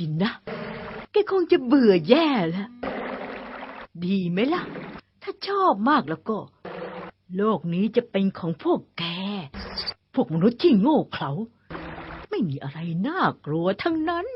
สินะ แกคงจะเบื่อแย่แล้ว ดีไหมล่ะ ถ้าชอบมากแล้วก็ โลกนี้จะเป็นของพวกแก พวกมนุษย์ที่โง่เขลา ไม่มีอะไรน่ากลัวทั้งนั้น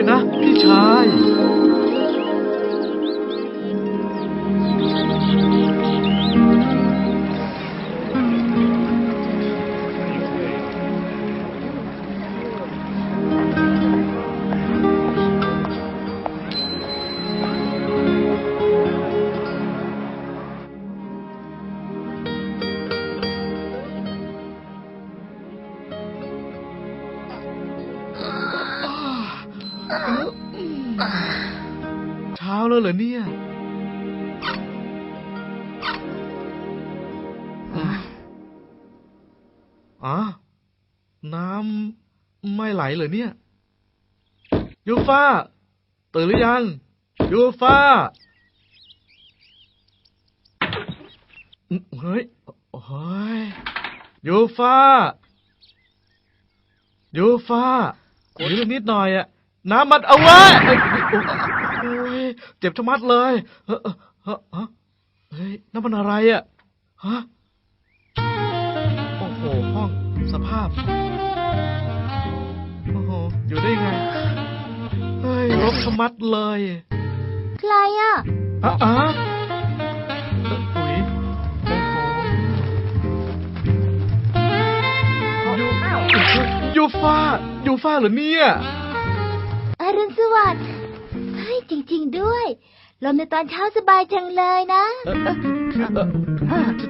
ด้วยนะ พี่ชาย อ๋อน้ำไม่ไหลเหรอเนี่ย ยูฟ่าตื่นหรือยัง ยูฟ่าเฮ้ยโอ้ยยูฟ่ายูฟ่าคุยเรื่อนิดหน่อยอะน้ำมันเอาไว้เอ้ยโอ้ยเจ็บชะมัดเลยเฮ้ยเฮ้ยเฮ้ยน้ำมันอะไรอะฮะ สภาพ โอ้โห อยู่ได้ไง เฮ้ยรกชะมัดเลยใครอะอะอะเอ้ยปุ๋ยโอ้โหยูยูฟ้ายูฟ้าเหรอเนี่ยอรุณสวัสดิ์เฮ้ยจริง ๆ ด้วย ลมในตอนเช้าสบายจังเลยนะ เอ่อเอ่อ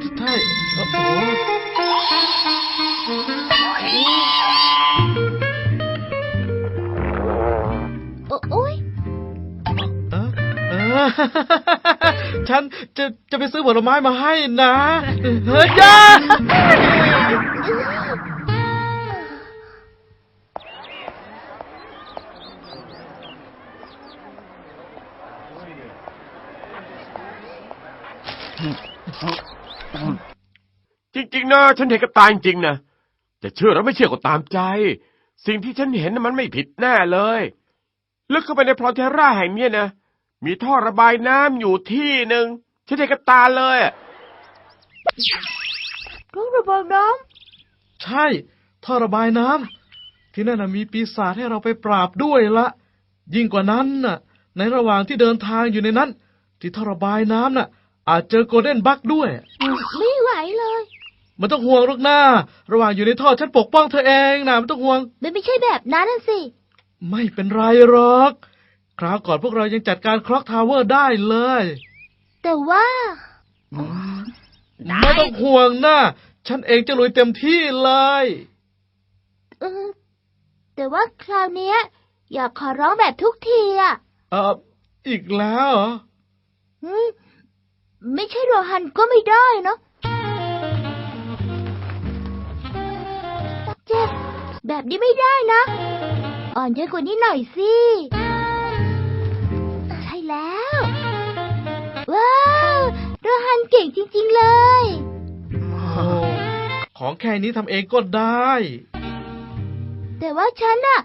คือเอ่อเอ่อใช่โอ้โหโอโอ้ยเอ่อเอ่อฉันจะจะไปซื้อผลไม้มาให้นะ เฮ้ยย่า จริงๆนะฉันเห็นกับตาจริงๆนะจะเชื่อหรือไม่เชื่อก็ตามใจ สิ่งที่ฉันเห็นน่ะมันไม่ผิดแน่เลยลึกเข้าไปในพลอนเทราแห่งเนี้ยนะมีท่อระบายน้ำอยู่ที่หนึ่งฉันเห็นกับตาเลยอะต้องระบายน้ใช่ท่อระบายน้ำที่นั่นนะมีปีศาจให้เราไปปราบด้วยละ ยิ่งกว่านั้นน่ะ ในระหว่างที่เดินทางอยู่ในนั้น ที่ท่อระบายน้ำน่ะ อาจเจอโกลเด้นบักด้วยำไม่ไหวเลยมันต้องห่วงหรอกนะระหว่างอยู่ในท่อฉันปกป้องเธอเองนะไม่ต้องห่วง มันไม่ใช่แบบนั้นน่ะสิ ไม่เป็นไรหรอก คราวก่อนพวกเรายังจัดการคล็อกทาวเวอร์ได้เลย แต่ว่าไม่ต้องห่วงนะฉันเองจะลุยเต็มที่เลย เออแต่ว่าคราวเนี้ย อยากขอร้องแบบทุกทีอะ เอออีกแล้วเหรอ อืม ไม่ใช่โรฮันก็ไม่ได้เนาะเจ็บ แบบนี้ไม่ได้นะ อ่อนเยอะกว่านี้หน่อยสิ ใช่แล้ว ว้าวโรฮันเก่งจริง ๆ เลยโอ้ของแค่นี้ทำเองก็ได้ แต่ว่าฉันน่ะ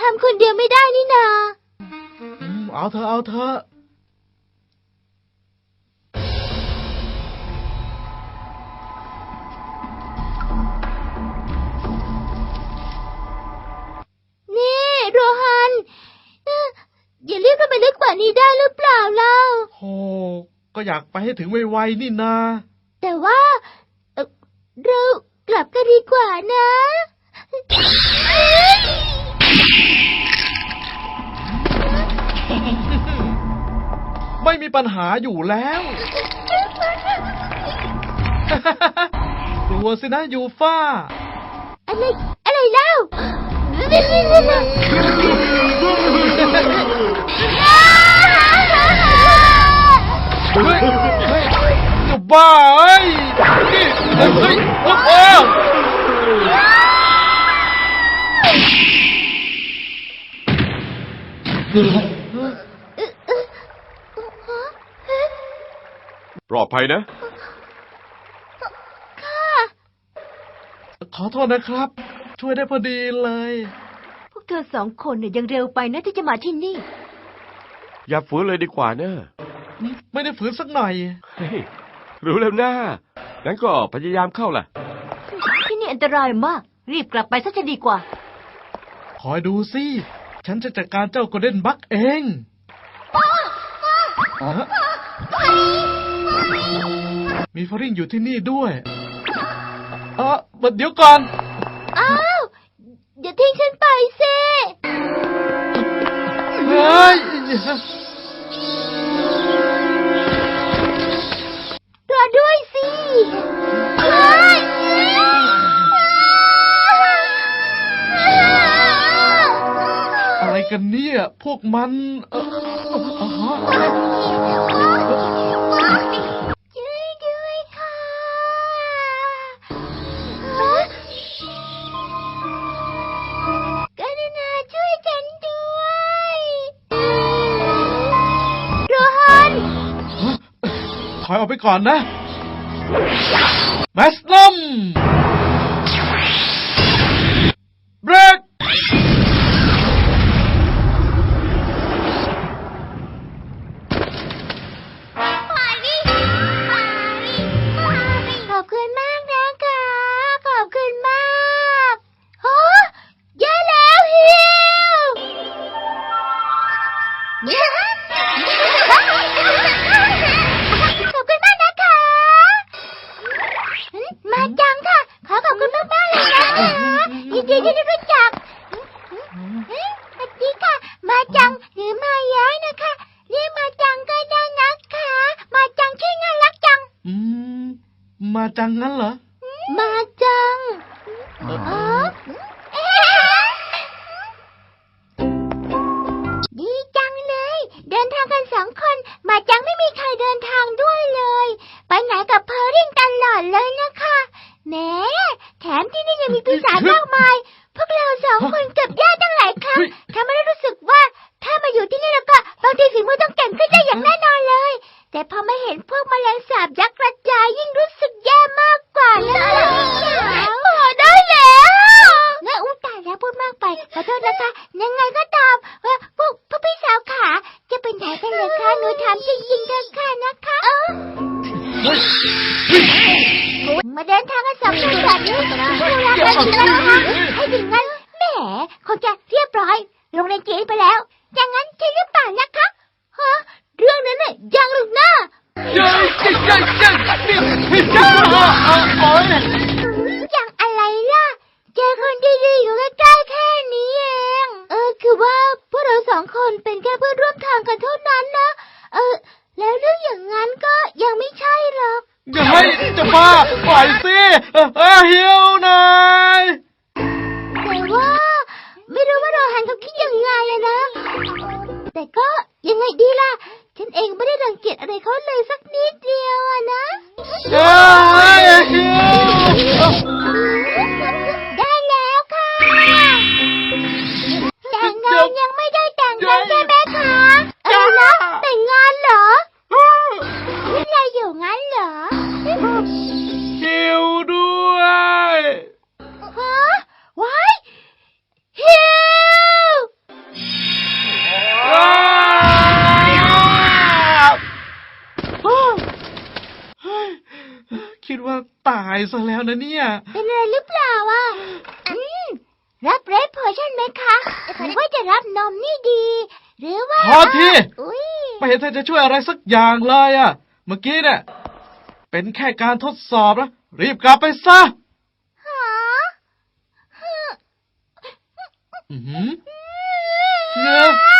ทำคนเดียวไม่ได้นี่นาอืมเอาเถอะเอาเถอ นไปลึกกว่านี้ได้หรือเปล่าเล่าโอ้ก็อยากไปให้ถึงไวๆนี่นา แต่ว่าเอ่อเรากลับกันดีกว่านะ ไม่มีปัญหาอยู่แล้ว กลัวสินะยูฟ่า อะไร อะไรเล่า เฮ้ยเฮ้ยจะบ้าเอ้ยนี่เฮ้ยเฮ้ยโอ้ปลอดภัยนะ ขอโทษนะครับ ช่วยได้พอดีเลย พวกเธอสองคนเนี่ยยังเร็วไปนะที่จะมาที่นี่ อย่าฝืนเลยดีกว่าเนอะ ไม่ได้ฝืนสักหน่อย เฮ้ยรู้แล้วนะงั้นก็พยายามเข้าล่ะ ที่นี่อันตรายมาก รีบกลับไปซะจะดีกว่า คอยดูสิ ฉันจะจัดการเจ้าโกลเด้นบักเองฮะมีฟอริ่งอยู่ที่นี่ด้วยเออเดี๋ยวก่อน อ้าวอย่าทิ้งฉันไปสิ เฮ้ย อะไรกันเนี่ย พวกมันเอ่ออ๋อช่วยด้วยค่ะกรุณาช่วยฉันด้วยโรฮัน ถอยออกไปก่อนนะ แเหรอ มาจังเอ่ออ๋อดีจังเลย เดินทางกันสองคน มาจังไม่มีใครเดินทางด้วยเลย ไปไหนกับเพอริ่งตลอดเลยนะคะแหมแถมที่นี่ยังมีปีศาจมากมาย พวกเราสองคนเกับญาติตั้งหลายครั้งทำให้เรารู้สึกว่าถ้ามาอยู่ที่นี่แล้วก็บางทีฝีมือต้องเก่งขึ้นได้อย่างแน่นอนเลย แต่พอมาเห็นพวกแมลงสาบยักษ์กระจายยิ่งรู้ มาเดินทางกันสองคนแบบนี้ดูแลกันจริงๆนะคะให้ถึงงั้นแหมคงจะเรียบร้อย ลงในเกณฑ์ไปแล้วอย่างนั้นใช่หรือเปล่านะคะฮะเรื่องนั้นน่ะยังหรือหน้าเย้ยเย้ยเย้ยเย้ยนี่นี่จ้าโอ้ยอย่างอะไรล่ะเจอคนดีๆอยู่ใกล้ๆแค่นี้เอง เออคือว่าพวกเราสองคนเป็นแค่เพื่อนร่วมทางกันเท่านั้นนะ เออ แล้วเรื่องอย่างนั้นก็ยังไม่ใช่หรอก อย่าให้จะบ้าปล่อยสิเออเออหิวหน่อยแต่ว่า ไม่รู้ว่าโรฮันเขาคิดยังไงอะนะ แต่ก็ยังไงดีล่ะ ฉันเองไม่ได้รังเกียจอะไรเขาเลยสักนิดเดียวอะนะ เอ้ย นะเนี่ย เป็นอะไรหรือเปล่าอะอืมรับเรดพอชั่นไหมคะหรือว่าจะรับนมนี่ดี หรือว่าพอที อุ้ยไม่เห็นเธอจะช่วยอะไรสักอย่างเลยอะเมื่อกี้เนี่ย เป็นแค่การทดสอบนะ รีบกลับไปซะหาอือหือเงอ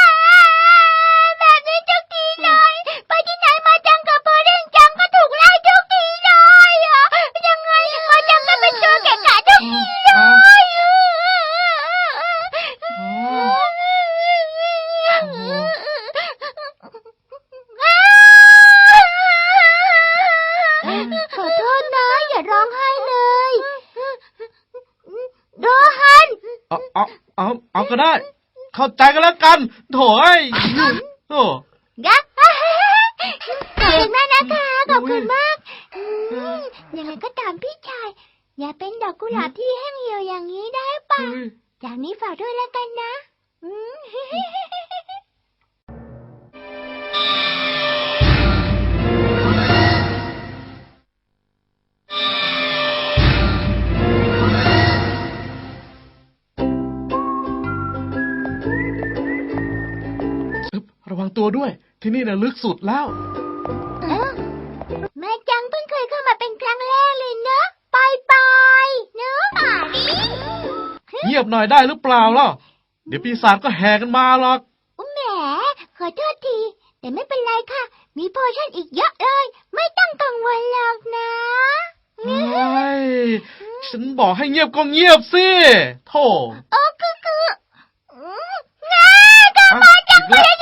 ก็ได้ เข้าใจกันแล้วกัน โถ่เอ้ยโถ่ยักษ์ขอบคุณมากนะคะ ขอบคุณมากอืมยังไงก็ตามพี่ชาย อย่าเป็นดอกกุหลาบที่แห้งเหี่ยวอย่างนี้ได้ปะเฮ้ยจากนี้ฝากด้วยแล้วกันนะอืม วังตัวด้วย ที่นี่น่ะลึกสุดแล้ว เอ้าแม่จังเพิ่งเคยเข้ามาเป็นครั้งแรกเลยเนอะไปไปเนอะอ่าดิเงียบหน่อยได้หรือเปล่าล่ะ เดี๋ยวปีศาจก็แห่กันมาหรอก อุ๊ยแหมขอโทษที แต่ไม่เป็นไรค่ะ มีโพชั่นอีกเยอะเลย ไม่ต้องกังวลหรอกนะ เฮ้ย ฉันบอกให้เงียบก็เงียบสิโธ่โอ้คือคืออืมง่ายก็อะมาจังอีกภรแล้ว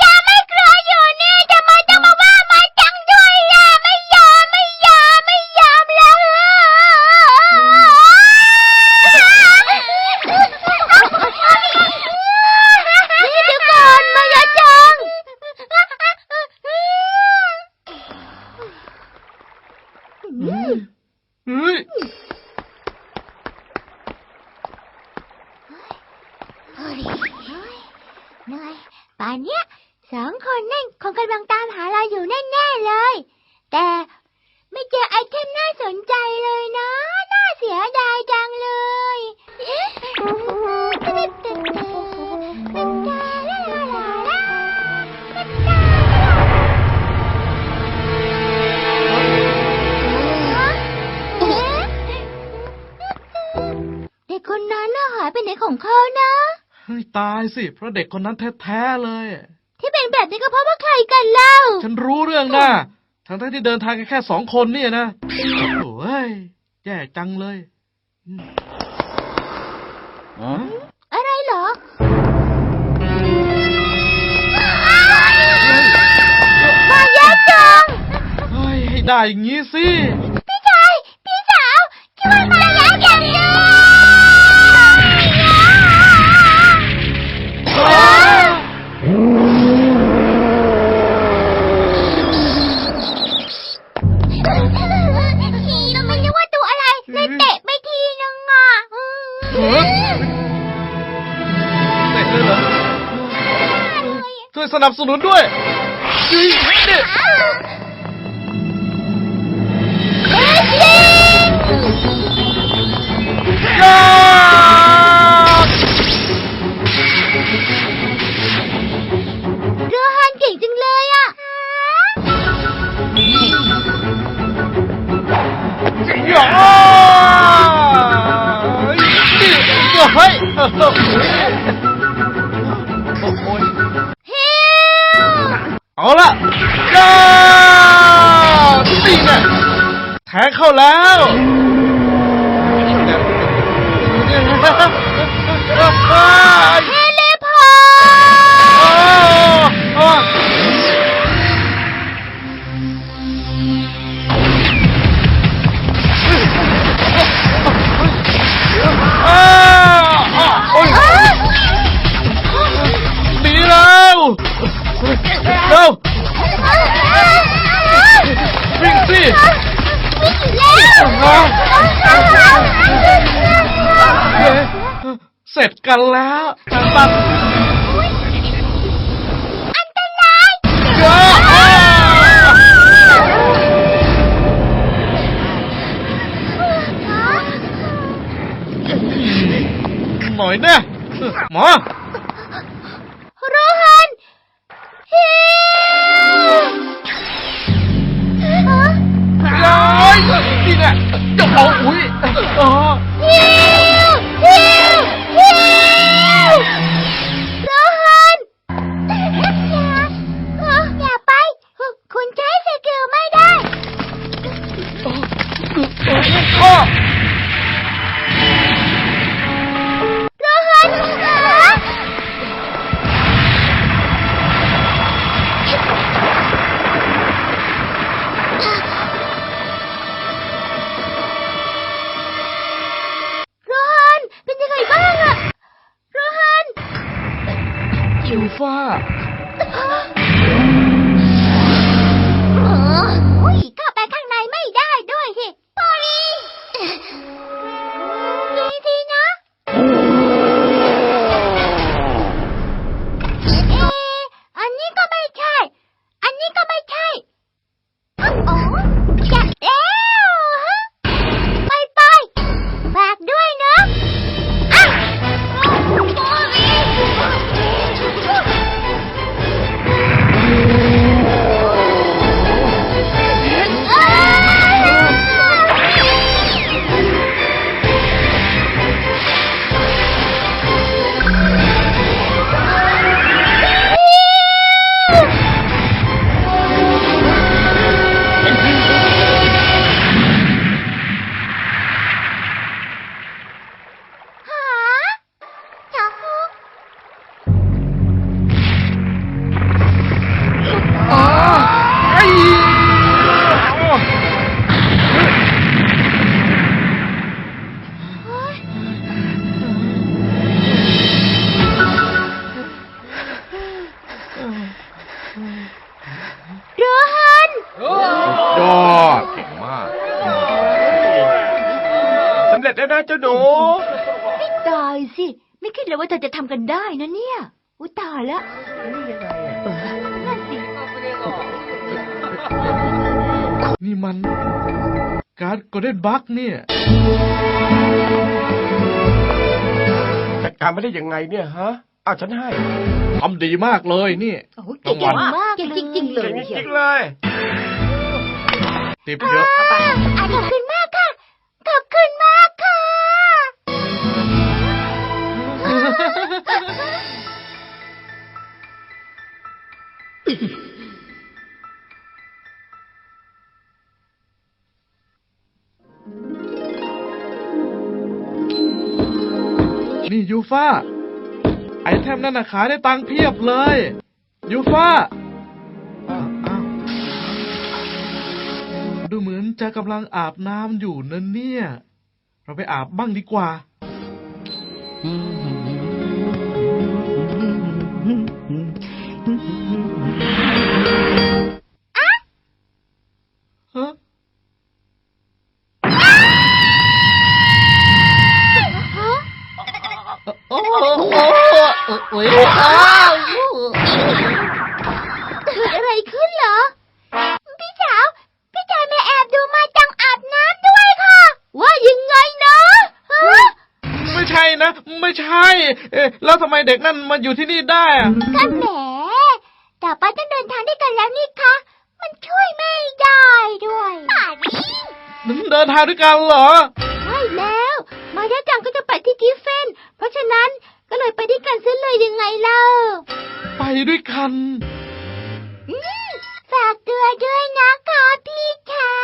รยายสิ เพราะเด็กคนนั้นแท้ๆเลย ที่เป็นแบบนี้ก็เพราะว่าใครกันเล่า ฉันรู้เรื่องนะทั้งทั้งๆที่เดินทางกันแค่สองคนเนี่ยนะโอ้ยแย่จังเลยอืมอ๋ออะไรเหรอมายาจังเฮ้ยให้ได้อย่างงี้สิ บสนุนด้วยนี่นี่ยาเรือฮันเก่งจังเลยอะยานี่เฮ้ย เอาละยานี่ไงแเสร็จกันแล้วตัดอันตรายหมอยเนี่ยหมอ อุ้ยอ๋อฮิวฮิวฮิวโรฮันอย่าเอ่อย่าไปคุณใช้สกิลไม่ได้อ้ เร็จแล้วนะเจ้าหนู ไม่ตายสิ ไม่คิดเลยว่าเธอจะทำกันได้นะเนี่ย อุ้ยตายแล้วเออนั่นสิ นี่มัน การ์ดโกลเด้นบัคเนี่ย จัดการไม่ได้ยังไงเนี่ยฮะอ้าวฉันให้ทำดีมากเลยนี่ โอ้โหเก่งมากเก่งจริงๆเลยเก่งจเชียริวงๆเลย ติบเยอะขอบคุณมาก ฟาไอเทมนั่นนะขายได้ตังค์เพียบเลย ยูฟาอ้าวอ้าวดูเหมือนจะกำลังอาบน้ำอยู่นะเนี่ย เราไปอาบบ้างดีกว่าฮ อ้โหโอ้ยอ้าวเกิดอะไรขึ้นเหรอ พี่สาว พี่ชายแม่แอบดูมาจังอาบน้ำด้วยค่ะ ว่ายังไงนะฮะไม่ใช่นะ ไม่ใช่ เอ๊ะแล้วทำไมเด็กนั่นมาอยู่ที่นี่ได้อะก็แหมต่อไปต้องเดินทางด้วยกันแล้วนี่คะ มันช่วยไม่ได้ด้วยป่านี้เดินทางด้วยกันเหรอ ใช่แล้ว มาด้าจังก็จะไปที่กิฟเฟน เพราะฉะนั้น ก็เลยไปด้วยกันซะเลยยังไงเล่าไปด้วยกัน อืมฝากตัวด้วยนะคะพี่ชา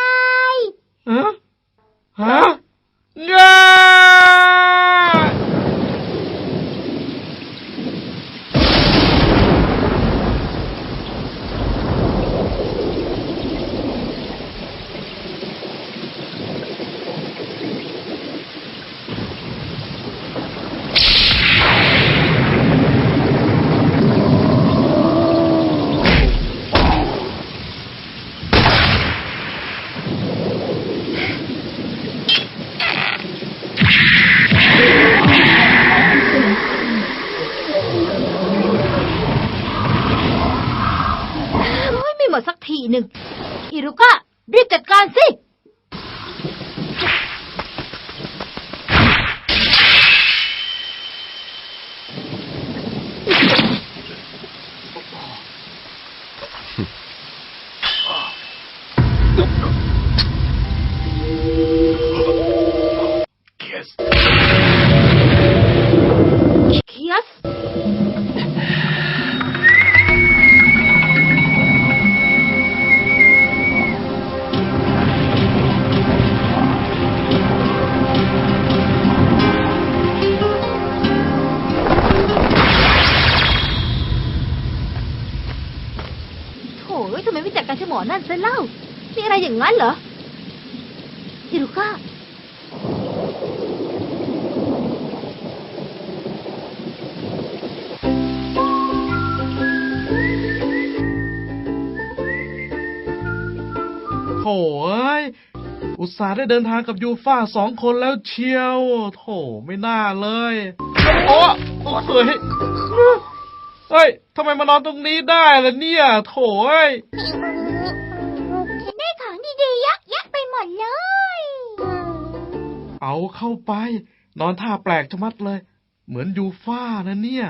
ฮิรุก้าโถ่เอ้ย อุตส่าห์ได้เดินทางกับยูฟ่าสองคนแล้วเชียว โถไม่น่าเลย โอ้โอ้เฮ้ยเฮ้ยทำไมมานอนตรงนี้ได้ล่ะเนี่ย โถเอ้ยฉันได้ของดีๆเยอะแยะไปหมดเลย เอาเข้าไป นอนท่าแปลกชะมัดเลย เหมือนยูฟ่านะเนี่ย